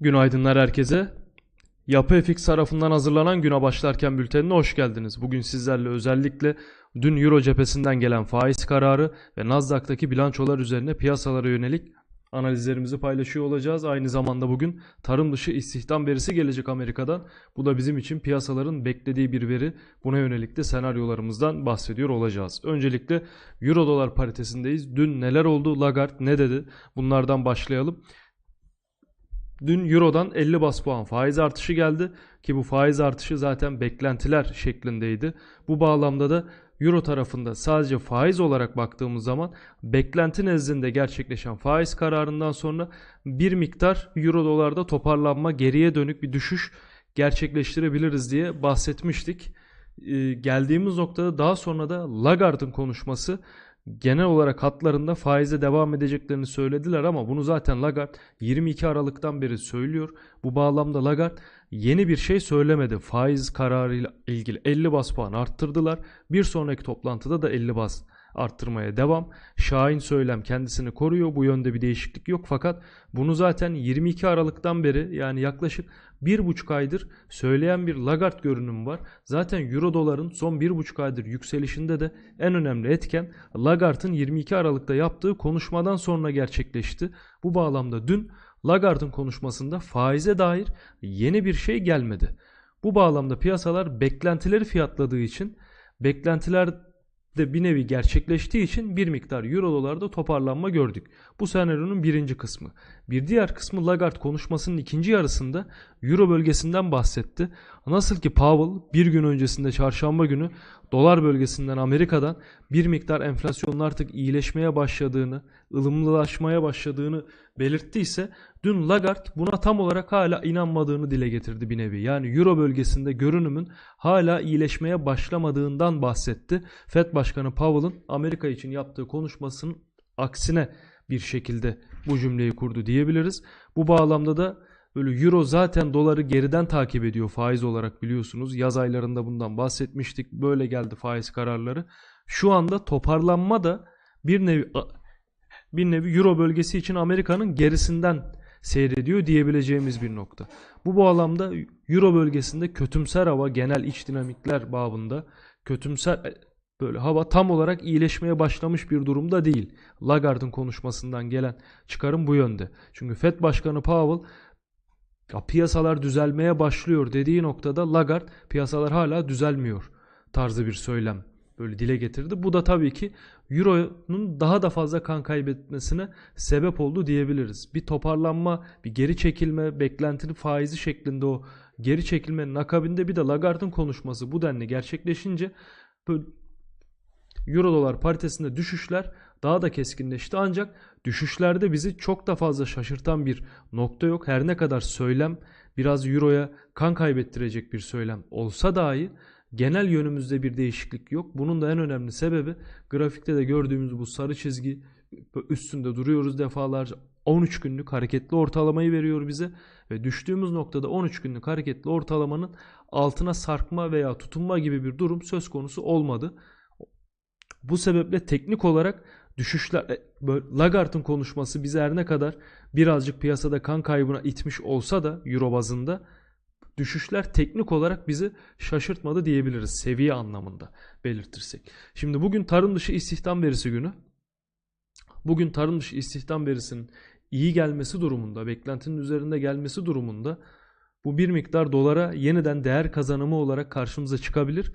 Günaydınlar herkese. Yapı FX tarafından hazırlanan güne başlarken bültenine hoş geldiniz. Bugün sizlerle özellikle dün Euro cephesinden gelen faiz kararı ve Nasdaq'taki bilançolar üzerine piyasalara yönelik analizlerimizi paylaşıyor olacağız. Aynı zamanda bugün tarım dışı istihdam verisi gelecek Amerika'dan. Bu da bizim için piyasaların beklediği bir veri. Buna yönelik de senaryolarımızdan bahsediyor olacağız. Öncelikle Euro dolar paritesindeyiz. Dün neler oldu? Lagarde ne dedi? Bunlardan başlayalım. Dün Euro'dan 50 bas puan faiz artışı geldi ki bu faiz artışı zaten beklentiler şeklindeydi. Bu bağlamda da Euro tarafında sadece faiz olarak baktığımız zaman beklenti nezdinde gerçekleşen faiz kararından sonra bir miktar Euro dolarda toparlanma geriye dönük bir düşüş gerçekleştirebiliriz diye bahsetmiştik. Ee, geldiğimiz noktada daha sonra da Lagarde'ın konuşması genel olarak hatlarında faize devam edeceklerini söylediler ama bunu zaten Lagarde 22 Aralık'tan beri söylüyor. Bu bağlamda Lagarde yeni bir şey söylemedi. Faiz kararıyla ilgili 50 bas puan arttırdılar. Bir sonraki toplantıda da 50 bas arttırmaya devam. Şahin söylem kendisini koruyor. Bu yönde bir değişiklik yok fakat bunu zaten 22 Aralık'tan beri yani yaklaşık bir buçuk aydır söyleyen bir Lagarde görünümü var. Zaten Euro doların son bir buçuk aydır yükselişinde de en önemli etken Lagarde'ın 22 Aralık'ta yaptığı konuşmadan sonra gerçekleşti. Bu bağlamda dün Lagarde'ın konuşmasında faize dair yeni bir şey gelmedi. Bu bağlamda piyasalar beklentileri fiyatladığı için beklentiler de bir nevi gerçekleştiği için bir miktar euro dolarda toparlanma gördük. Bu senaryonun birinci kısmı. Bir diğer kısmı Lagarde konuşmasının ikinci yarısında euro bölgesinden bahsetti. Nasıl ki Powell bir gün öncesinde çarşamba günü dolar bölgesinden Amerika'dan bir miktar enflasyonun artık iyileşmeye başladığını, ılımlılaşmaya başladığını belirttiyse dün Lagarde buna tam olarak hala inanmadığını dile getirdi bir nevi. Yani Euro bölgesinde görünümün hala iyileşmeye başlamadığından bahsetti. Fed Başkanı Powell'ın Amerika için yaptığı konuşmasının aksine bir şekilde bu cümleyi kurdu diyebiliriz. Bu bağlamda da böyle euro zaten doları geriden takip ediyor faiz olarak biliyorsunuz. Yaz aylarında bundan bahsetmiştik. Böyle geldi faiz kararları. Şu anda toparlanma da bir nevi bir nevi euro bölgesi için Amerika'nın gerisinden seyrediyor diyebileceğimiz bir nokta. Bu bağlamda euro bölgesinde kötümser hava genel iç dinamikler babında kötümser böyle hava tam olarak iyileşmeye başlamış bir durumda değil. Lagarde'ın konuşmasından gelen çıkarım bu yönde. Çünkü Fed Başkanı Powell ya piyasalar düzelmeye başlıyor dediği noktada Lagarde piyasalar hala düzelmiyor tarzı bir söylem böyle dile getirdi. Bu da tabii ki Euro'nun daha da fazla kan kaybetmesine sebep oldu diyebiliriz. Bir toparlanma, bir geri çekilme, beklentinin faizi şeklinde o geri çekilmenin akabinde bir de Lagarde'ın konuşması bu denli gerçekleşince Euro dolar paritesinde düşüşler daha da keskinleşti. Ancak düşüşlerde bizi çok da fazla şaşırtan bir nokta yok. Her ne kadar söylem biraz Euro'ya kan kaybettirecek bir söylem olsa dahi genel yönümüzde bir değişiklik yok. Bunun da en önemli sebebi grafikte de gördüğümüz bu sarı çizgi üstünde duruyoruz defalarca 13 günlük hareketli ortalamayı veriyor bize ve düştüğümüz noktada 13 günlük hareketli ortalamanın altına sarkma veya tutunma gibi bir durum söz konusu olmadı. Bu sebeple teknik olarak düşüşler e, Lagarde'ın konuşması bize her ne kadar birazcık piyasada kan kaybına itmiş olsa da euro bazında düşüşler teknik olarak bizi şaşırtmadı diyebiliriz seviye anlamında belirtirsek. Şimdi bugün tarım dışı istihdam verisi günü. Bugün tarım dışı istihdam verisinin iyi gelmesi durumunda, beklentinin üzerinde gelmesi durumunda bu bir miktar dolara yeniden değer kazanımı olarak karşımıza çıkabilir.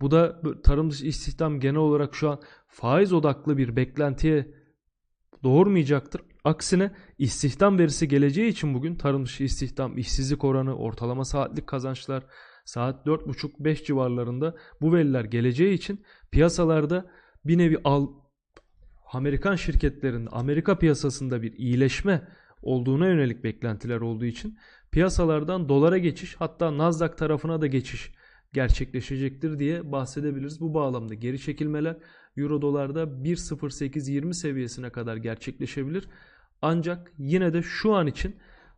Bu da tarım dışı istihdam genel olarak şu an faiz odaklı bir beklentiye doğurmayacaktır. Aksine istihdam verisi geleceği için bugün tarım dışı istihdam, işsizlik oranı, ortalama saatlik kazançlar saat 4.30-5 civarlarında bu veriler geleceği için piyasalarda bir nevi al Amerikan şirketlerinin Amerika piyasasında bir iyileşme olduğuna yönelik beklentiler olduğu için piyasalardan dolara geçiş hatta Nasdaq tarafına da geçiş gerçekleşecektir diye bahsedebiliriz. Bu bağlamda geri çekilmeler Euro dolarda 1.0820 seviyesine kadar gerçekleşebilir. Ancak yine de şu an için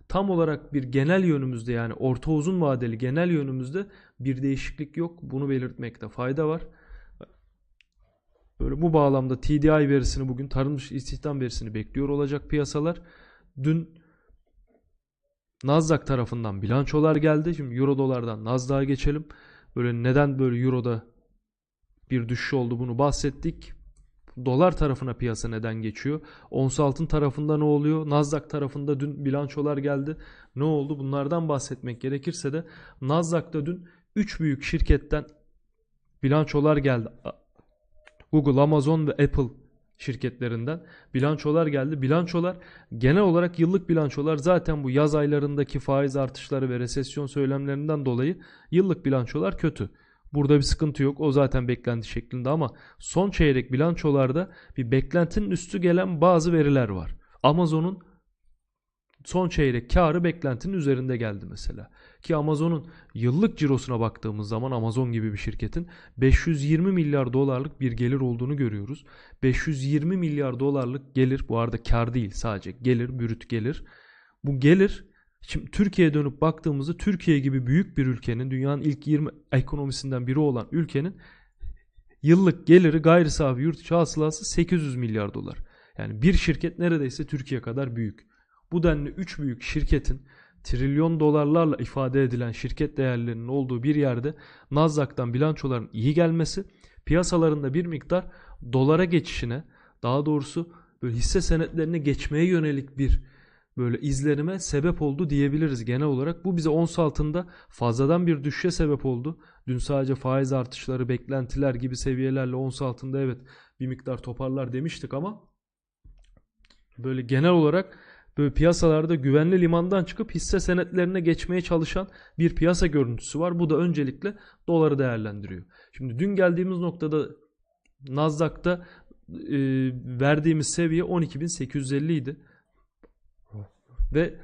tam olarak bir genel yönümüzde yani orta uzun vadeli genel yönümüzde bir değişiklik yok. Bunu belirtmekte fayda var. Böyle bu bağlamda TDI verisini bugün tarım dışı istihdam verisini bekliyor olacak piyasalar. Dün Nasdaq tarafından bilançolar geldi. Şimdi Euro dolardan Nasdaq'a geçelim. Böyle neden böyle Euro'da bir düşüş oldu bunu bahsettik. Dolar tarafına piyasa neden geçiyor? Ons altın tarafında ne oluyor? Nasdaq tarafında dün bilançolar geldi. Ne oldu? Bunlardan bahsetmek gerekirse de Nasdaq'ta dün 3 büyük şirketten bilançolar geldi. Google, Amazon ve Apple şirketlerinden bilançolar geldi. Bilançolar genel olarak yıllık bilançolar zaten bu yaz aylarındaki faiz artışları ve resesyon söylemlerinden dolayı yıllık bilançolar kötü. Burada bir sıkıntı yok. O zaten beklenti şeklinde ama son çeyrek bilançolarda bir beklentinin üstü gelen bazı veriler var. Amazon'un son çeyrek karı beklentinin üzerinde geldi mesela. Ki Amazon'un yıllık cirosuna baktığımız zaman Amazon gibi bir şirketin 520 milyar dolarlık bir gelir olduğunu görüyoruz. 520 milyar dolarlık gelir bu arada kar değil sadece gelir, bürüt gelir. Bu gelir Şimdi Türkiye'ye dönüp baktığımızda Türkiye gibi büyük bir ülkenin dünyanın ilk 20 ekonomisinden biri olan ülkenin yıllık geliri gayri safi yurt içi hasılası 800 milyar dolar. Yani bir şirket neredeyse Türkiye kadar büyük. Bu denli 3 büyük şirketin trilyon dolarlarla ifade edilen şirket değerlerinin olduğu bir yerde Nasdaq'tan bilançoların iyi gelmesi piyasalarında bir miktar dolara geçişine daha doğrusu böyle hisse senetlerine geçmeye yönelik bir böyle izlenime sebep oldu diyebiliriz genel olarak. Bu bize ons altında fazladan bir düşüşe sebep oldu. Dün sadece faiz artışları, beklentiler gibi seviyelerle ons altında evet bir miktar toparlar demiştik ama böyle genel olarak böyle piyasalarda güvenli limandan çıkıp hisse senetlerine geçmeye çalışan bir piyasa görüntüsü var. Bu da öncelikle doları değerlendiriyor. Şimdi dün geldiğimiz noktada Nasdaq'ta e, verdiğimiz seviye 12.850 idi. Ve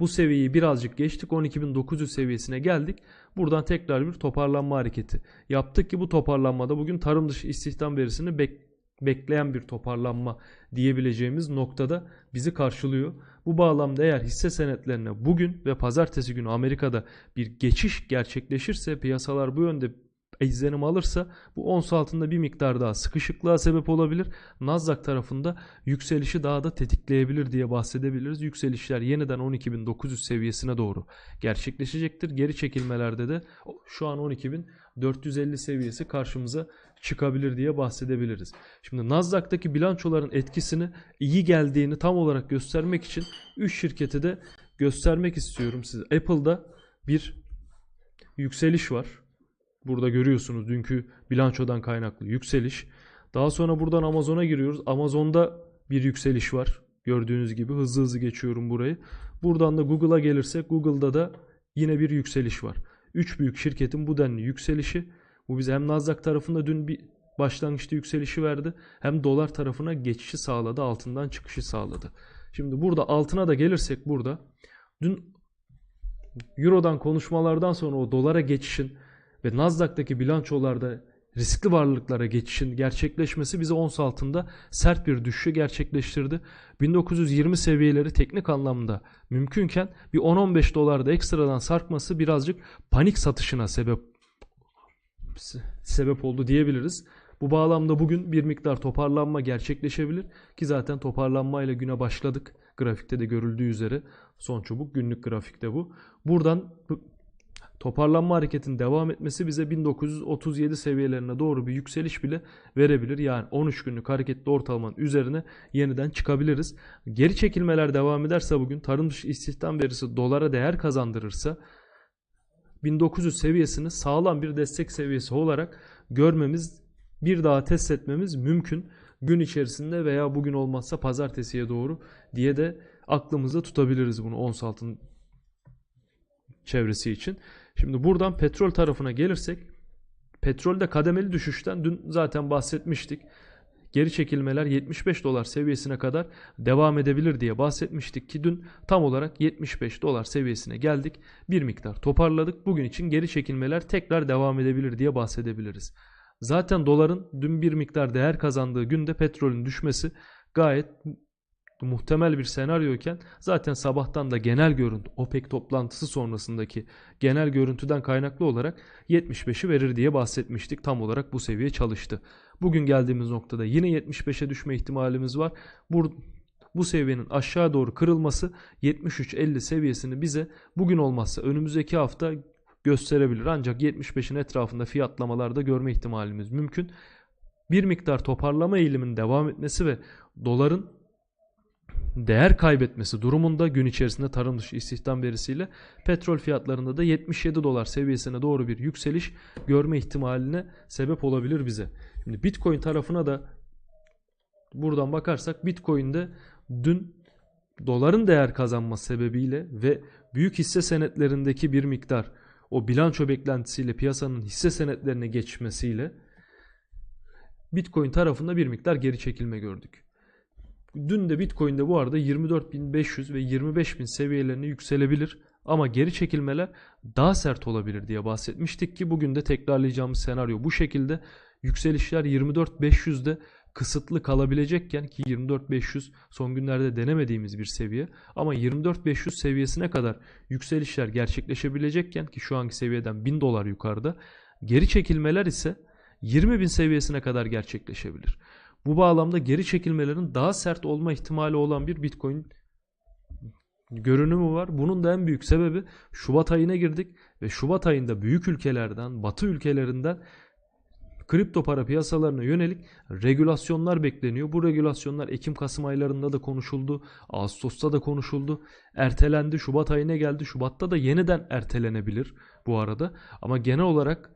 bu seviyeyi birazcık geçtik. 12.900 seviyesine geldik. Buradan tekrar bir toparlanma hareketi yaptık ki bu toparlanmada bugün tarım dışı istihdam verisini bek- bekleyen bir toparlanma diyebileceğimiz noktada bizi karşılıyor. Bu bağlamda eğer hisse senetlerine bugün ve pazartesi günü Amerika'da bir geçiş gerçekleşirse piyasalar bu yönde izlenim alırsa bu ons altında bir miktar daha sıkışıklığa sebep olabilir. Nasdaq tarafında yükselişi daha da tetikleyebilir diye bahsedebiliriz. Yükselişler yeniden 12.900 seviyesine doğru gerçekleşecektir. Geri çekilmelerde de şu an 12.450 seviyesi karşımıza çıkabilir diye bahsedebiliriz. Şimdi Nasdaq'taki bilançoların etkisini iyi geldiğini tam olarak göstermek için 3 şirketi de göstermek istiyorum size. Apple'da bir yükseliş var. Burada görüyorsunuz dünkü bilançodan kaynaklı yükseliş. Daha sonra buradan Amazon'a giriyoruz. Amazon'da bir yükseliş var. Gördüğünüz gibi hızlı hızlı geçiyorum burayı. Buradan da Google'a gelirsek Google'da da yine bir yükseliş var. 3 büyük şirketin bu denli yükselişi. Bu bize hem Nasdaq tarafında dün bir başlangıçta yükselişi verdi. Hem dolar tarafına geçişi sağladı. Altından çıkışı sağladı. Şimdi burada altına da gelirsek burada. Dün Euro'dan konuşmalardan sonra o dolara geçişin ve Nasdaq'taki bilançolarda riskli varlıklara geçişin gerçekleşmesi bize ons altında sert bir düşüşü gerçekleştirdi. 1920 seviyeleri teknik anlamda mümkünken bir 10-15 dolarda ekstradan sarkması birazcık panik satışına sebep sebep oldu diyebiliriz. Bu bağlamda bugün bir miktar toparlanma gerçekleşebilir ki zaten toparlanmayla güne başladık. Grafikte de görüldüğü üzere son çubuk günlük grafikte bu. Buradan toparlanma hareketinin devam etmesi bize 1937 seviyelerine doğru bir yükseliş bile verebilir. Yani 13 günlük hareketli ortalamanın üzerine yeniden çıkabiliriz. Geri çekilmeler devam ederse bugün tarım dışı istihdam verisi dolara değer kazandırırsa 1900 seviyesini sağlam bir destek seviyesi olarak görmemiz, bir daha test etmemiz mümkün. Gün içerisinde veya bugün olmazsa pazartesiye doğru diye de aklımızda tutabiliriz bunu ons altın çevresi için. Şimdi buradan petrol tarafına gelirsek petrolde kademeli düşüşten dün zaten bahsetmiştik. Geri çekilmeler 75 dolar seviyesine kadar devam edebilir diye bahsetmiştik ki dün tam olarak 75 dolar seviyesine geldik. Bir miktar toparladık. Bugün için geri çekilmeler tekrar devam edebilir diye bahsedebiliriz. Zaten doların dün bir miktar değer kazandığı günde petrolün düşmesi gayet muhtemel bir senaryoyken zaten sabahtan da genel görüntü OPEC toplantısı sonrasındaki genel görüntüden kaynaklı olarak 75'i verir diye bahsetmiştik. Tam olarak bu seviye çalıştı. Bugün geldiğimiz noktada yine 75'e düşme ihtimalimiz var. Bur bu seviyenin aşağı doğru kırılması 73.50 seviyesini bize bugün olmazsa önümüzdeki hafta gösterebilir. Ancak 75'in etrafında fiyatlamalarda görme ihtimalimiz mümkün. Bir miktar toparlama eğiliminin devam etmesi ve doların değer kaybetmesi durumunda gün içerisinde tarım dışı istihdam verisiyle petrol fiyatlarında da 77 dolar seviyesine doğru bir yükseliş görme ihtimaline sebep olabilir bize. Şimdi Bitcoin tarafına da buradan bakarsak Bitcoin'de dün doların değer kazanması sebebiyle ve büyük hisse senetlerindeki bir miktar o bilanço beklentisiyle piyasanın hisse senetlerine geçmesiyle Bitcoin tarafında bir miktar geri çekilme gördük. Dün de Bitcoin'de bu arada 24.500 ve 25.000 seviyelerine yükselebilir ama geri çekilmeler daha sert olabilir diye bahsetmiştik ki bugün de tekrarlayacağımız senaryo bu şekilde. Yükselişler 24.500'de kısıtlı kalabilecekken ki 24.500 son günlerde denemediğimiz bir seviye ama 24.500 seviyesine kadar yükselişler gerçekleşebilecekken ki şu anki seviyeden 1000 dolar yukarıda geri çekilmeler ise 20.000 seviyesine kadar gerçekleşebilir. Bu bağlamda geri çekilmelerin daha sert olma ihtimali olan bir Bitcoin görünümü var. Bunun da en büyük sebebi Şubat ayına girdik ve Şubat ayında büyük ülkelerden, Batı ülkelerinden kripto para piyasalarına yönelik regülasyonlar bekleniyor. Bu regülasyonlar Ekim-Kasım aylarında da konuşuldu. Ağustos'ta da konuşuldu. Ertelendi. Şubat ayına geldi. Şubat'ta da yeniden ertelenebilir bu arada. Ama genel olarak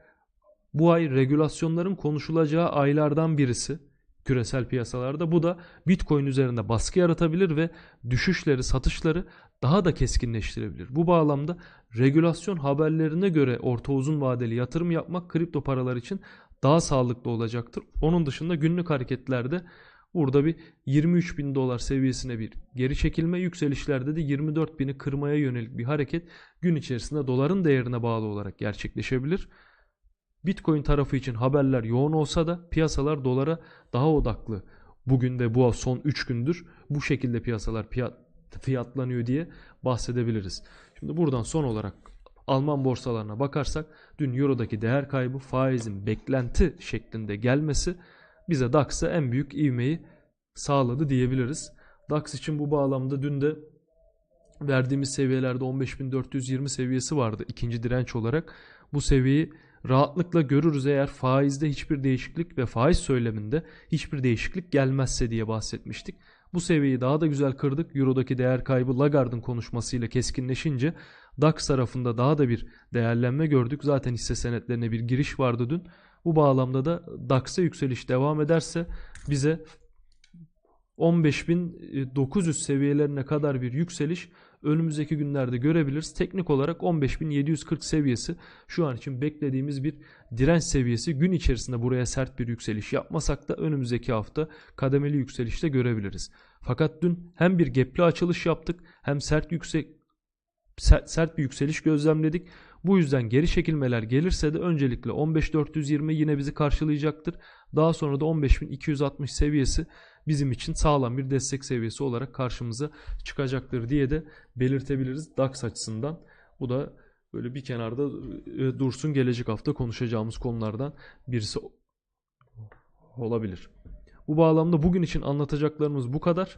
bu ay regülasyonların konuşulacağı aylardan birisi küresel piyasalarda. Bu da Bitcoin üzerinde baskı yaratabilir ve düşüşleri, satışları daha da keskinleştirebilir. Bu bağlamda regülasyon haberlerine göre orta uzun vadeli yatırım yapmak kripto paralar için daha sağlıklı olacaktır. Onun dışında günlük hareketlerde burada bir 23 bin dolar seviyesine bir geri çekilme yükselişlerde de 24 bini kırmaya yönelik bir hareket gün içerisinde doların değerine bağlı olarak gerçekleşebilir. Bitcoin tarafı için haberler yoğun olsa da piyasalar dolara daha odaklı. Bugün ve bu son 3 gündür bu şekilde piyasalar fiyatlanıyor diye bahsedebiliriz. Şimdi buradan son olarak Alman borsalarına bakarsak dün Euro'daki değer kaybı faizin beklenti şeklinde gelmesi bize DAX'a en büyük ivmeyi sağladı diyebiliriz. DAX için bu bağlamda dün de verdiğimiz seviyelerde 15.420 seviyesi vardı ikinci direnç olarak. Bu seviyeyi rahatlıkla görürüz eğer faizde hiçbir değişiklik ve faiz söyleminde hiçbir değişiklik gelmezse diye bahsetmiştik. Bu seviyeyi daha da güzel kırdık. Euro'daki değer kaybı Lagarde'ın konuşmasıyla keskinleşince DAX tarafında daha da bir değerlenme gördük. Zaten hisse senetlerine bir giriş vardı dün. Bu bağlamda da DAX'a yükseliş devam ederse bize 15.900 seviyelerine kadar bir yükseliş önümüzdeki günlerde görebiliriz. Teknik olarak 15.740 seviyesi şu an için beklediğimiz bir direnç seviyesi. Gün içerisinde buraya sert bir yükseliş yapmasak da önümüzdeki hafta kademeli yükselişte görebiliriz. Fakat dün hem bir gepli açılış yaptık hem sert yüksek sert bir yükseliş gözlemledik. Bu yüzden geri çekilmeler gelirse de öncelikle 15420 yine bizi karşılayacaktır. Daha sonra da 15260 seviyesi bizim için sağlam bir destek seviyesi olarak karşımıza çıkacaktır diye de belirtebiliriz DAX açısından. Bu da böyle bir kenarda e, dursun gelecek hafta konuşacağımız konulardan birisi olabilir. Bu bağlamda bugün için anlatacaklarımız bu kadar.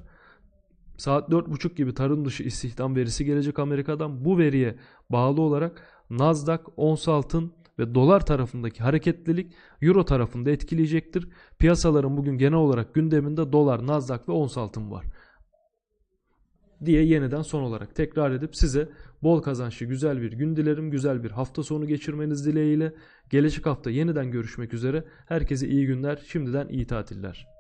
Saat 4.30 gibi tarım dışı istihdam verisi gelecek Amerika'dan. Bu veriye bağlı olarak Nasdaq, ons altın ve dolar tarafındaki hareketlilik euro tarafında etkileyecektir. Piyasaların bugün genel olarak gündeminde dolar, Nasdaq ve ons altın var. Diye yeniden son olarak tekrar edip size bol kazançlı güzel bir gün dilerim. Güzel bir hafta sonu geçirmeniz dileğiyle. Gelecek hafta yeniden görüşmek üzere. Herkese iyi günler. Şimdiden iyi tatiller.